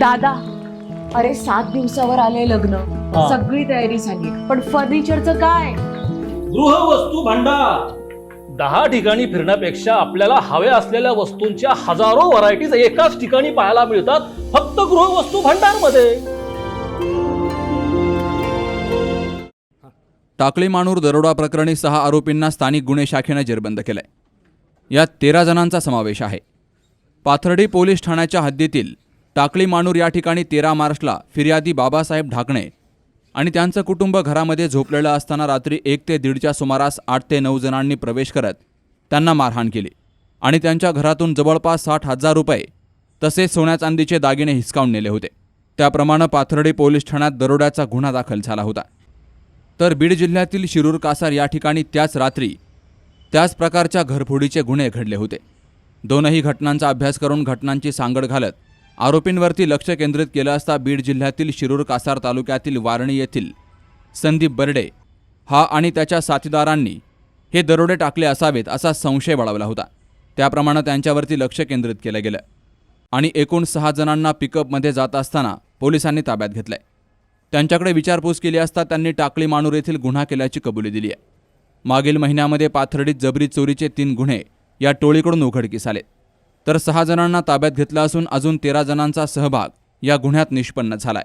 दादा अरे सात दिवसावर आले लग्न. हा. सगळी तयारी झाली. पण फर्निचरचं काय? गृहवस्तू भांडार. दहा ठिकाणी फिरण्यापेक्षा आपल्याला हव्या असलेल्या वस्तूंच्या हजारो व्हरायटीज एकाच ठिकाणी पाहायला मिळतात फक्त गृहवस्तू भांडारमध्ये टाकळी माणूर दरोडा प्रकरणी सहा आरोपींना स्थानिक गुन्हे शाखेनं जेरबंद केलंय. यात तेरा जणांचा समावेश आहे. पाथर्डी पोलीस ठाण्याच्या हद्दीतील टाकळी माणूर या ठिकाणी तेरा मार्चला फिर्यादी बाबासाहेब ढाकणे आणि त्यांचं कुटुंब घरामध्ये झोपलेलं असताना रात्री एक ते दीडच्या सुमारास आठ ते नऊ जणांनी प्रवेश करत त्यांना मारहाण केली आणि त्यांच्या घरातून जवळपास साठ हजार रुपये तसेच सोन्या चांदीचे दागिने हिसकावून नेले होते. त्याप्रमाणे पाथर्डी पोलीस ठाण्यात दरोड्याचा गुन्हा दाखल झाला होता. तर बीड जिल्ह्यातील शिरूर कासार या ठिकाणी त्याच रात्री त्याच प्रकारच्या घरफोडीचे गुन्हे घडले होते. दोनही घटनांचा अभ्यास करून घटनांची सांगड घालत आरोपींवरती लक्ष केंद्रित केलं असता बीड जिल्ह्यातील शिरूर कासार तालुक्यातील वारणी येथील संदीप बर्डे हा आणि त्याच्या साथीदारांनी हे दरोडे टाकले असावेत असा संशय बळावला होता. त्याप्रमाणे त्यांच्यावरती लक्ष केंद्रित केलं गेलं आणि एकूण सहा जणांना पिकअपमध्ये जात असताना पोलिसांनी ताब्यात घेतलंय. त्यांच्याकडे विचारपूस केली असता त्यांनी टाकळी माणूर येथील गुन्हा केल्याची कबुली दिली आहे. मागील महिन्यामध्ये पाथर्डीत जबरी चोरीचे तीन गुन्हे या टोळीकडून उघडकीस आले तर सहा जणांना ताब्यात घेतलं असून अजून तेरा जणांचा सहभाग या गुन्ह्यात निष्पन्न झालाय.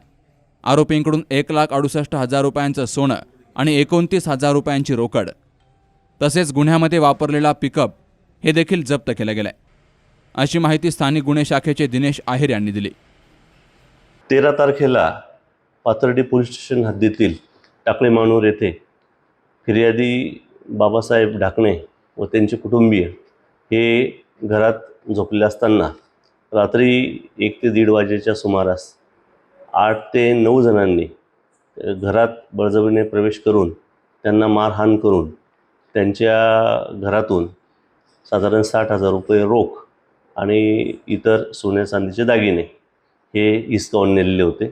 आरोपींकडून एक लाख अडुसष्ट हजार रुपयांचं सोनं आणि एकोणतीस हजार रुपयांची रोकड. तसेच गुन्ह्यामध्ये वापरलेला पिकअप हे देखील जप्त केलं गेलंय. अशी माहिती स्थानिक गुन्हे शाखेचे दिनेश आहेर यांनी दिली. तेरा तारखेला पाथर्डी पोलीस स्टेशन हद्दीतील टाकळे मानूर येथे फिर्यादी बाबासाहेब ढाकणे व त्यांचे कुटुंबीय हे घरात झोपले असताना रात्री एक ते दीड वाजेच्या सुमारास आठ ते नऊ जणांनी घरात बळजबरीने प्रवेश करून त्यांना मारहाण करून त्यांच्या घरातून साधारण साठ हजार रुपये रोख आणि इतर सोन्या चांदीचे दागिने हे हिसकावून नेलेले होते.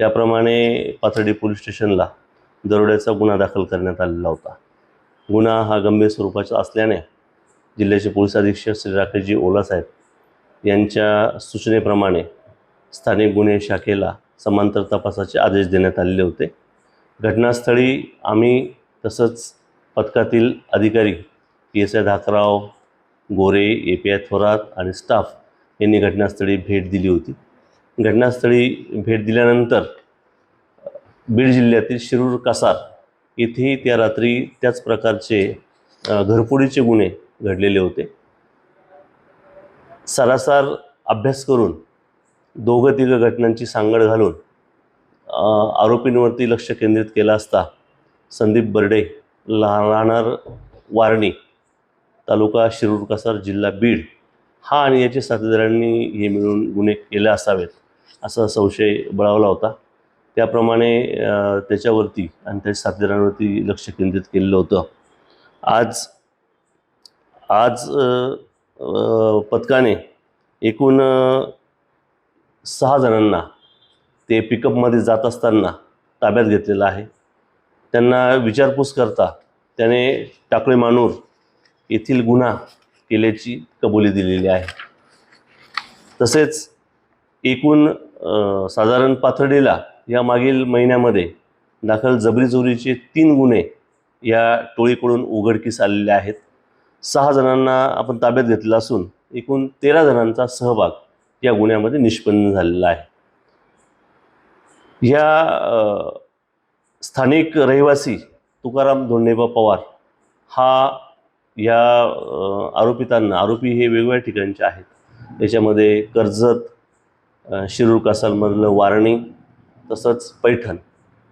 त्याप्रमाणे पाथर्डी पोलीस स्टेशनला दरोड्याचा गुन्हा दाखल करण्यात आलेला होता. गुन्हा हा गंभीर स्वरूपाचा असल्याने जिल्ह्याचे पोलीस अधीक्षक श्री राकेशजी ओलासाहेब यांच्या सूचनेप्रमाणे स्थानिक गुन्हे शाखेला समांतर तपासाचे आदेश देण्यात आलेले होते. घटनास्थळी आम्ही तसंच पथकातील अधिकारी P S I Dhakrao Gore A P I Thorat आणि स्टाफ यांनी घटनास्थळी भेट दिली होती. घटनास्थळी भेट दिल्यानंतर बीड जिल्ह्यातील शिरूर कासार येथेही त्या रात्री त्याच प्रकारचे घरफोडीचे गुन्हे घडलेले होते. सरासर अभ्यास करून दोघं तिघं घटनांची सांगड घालून आरोपींवरती लक्ष केंद्रित केलं असता संदीप बर्डे राहणार वारणी तालुका शिरूर कासार जिल्हा बीड हा आणि याच्या साथीदारांनी हे मिळून गुन्हे केले असावेत असा संशय बळावला होता. त्याप्रमाणे त्याच्यावरती आणि त्याच्या साथीदारांवरती लक्ष केंद्रित केलेलं होतं. आज आज पथकाने एकूण सहा जणांना ते पिकअपमध्ये जात असताना ताब्यात घेतलेलं आहे. त्यांना विचारपूस करता त्याने टाकळे मानूर येथील गुन्हा केल्याची कबुली दिलेली आहे. तसेच एकूण साधारण पाथर्डीला या मागील महिन्यामध्ये दाखल जबरी चोरीचे तीन गुन्हे या टोळीकडून उघडकीस आलेले आहेत. सहा जणांना आपण ताब्यात घेतलं असून एकूण तेरा जणांचा सहभाग या गुन्ह्यामध्ये निष्पन्न झालेला आहे. या स्थानिक रहिवासी तुकाराम धोंडेबा पवार हा या आरोपितांना आरोपी हे वेगवेगळ्या ठिकाणचे आहेत. त्याच्यामध्ये कर्जत शिरूर कासालमधलं वारणी तसंच पैठण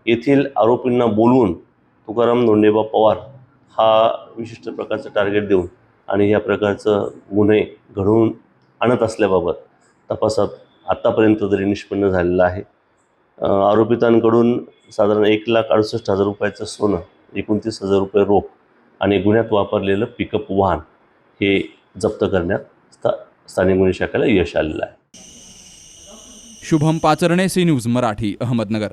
येथील आरोपींना बोलवून तुकाराम धोंडेबा पवार हा विशिष्ट प्रकारचं टार्गेट देऊन आणि या प्रकारचं गुन्हे घडवून आणत असल्याबाबत तपासात आत्तापर्यंत तरी निष्पन्न झालेलं आहे. आरोपितांकडून साधारण एक लाख अडुसष्ट हजार रुपयाचं सोनं एकोणतीस हजार रुपये रोख आणि गुन्ह्यात वापरलेलं पिकअप वाहन हे जप्त करण्यात स्था स्थानिक गुन्हे शाखेला यश आलेलं आहे. Shubham Pacharne C news Marathi Ahmednagar.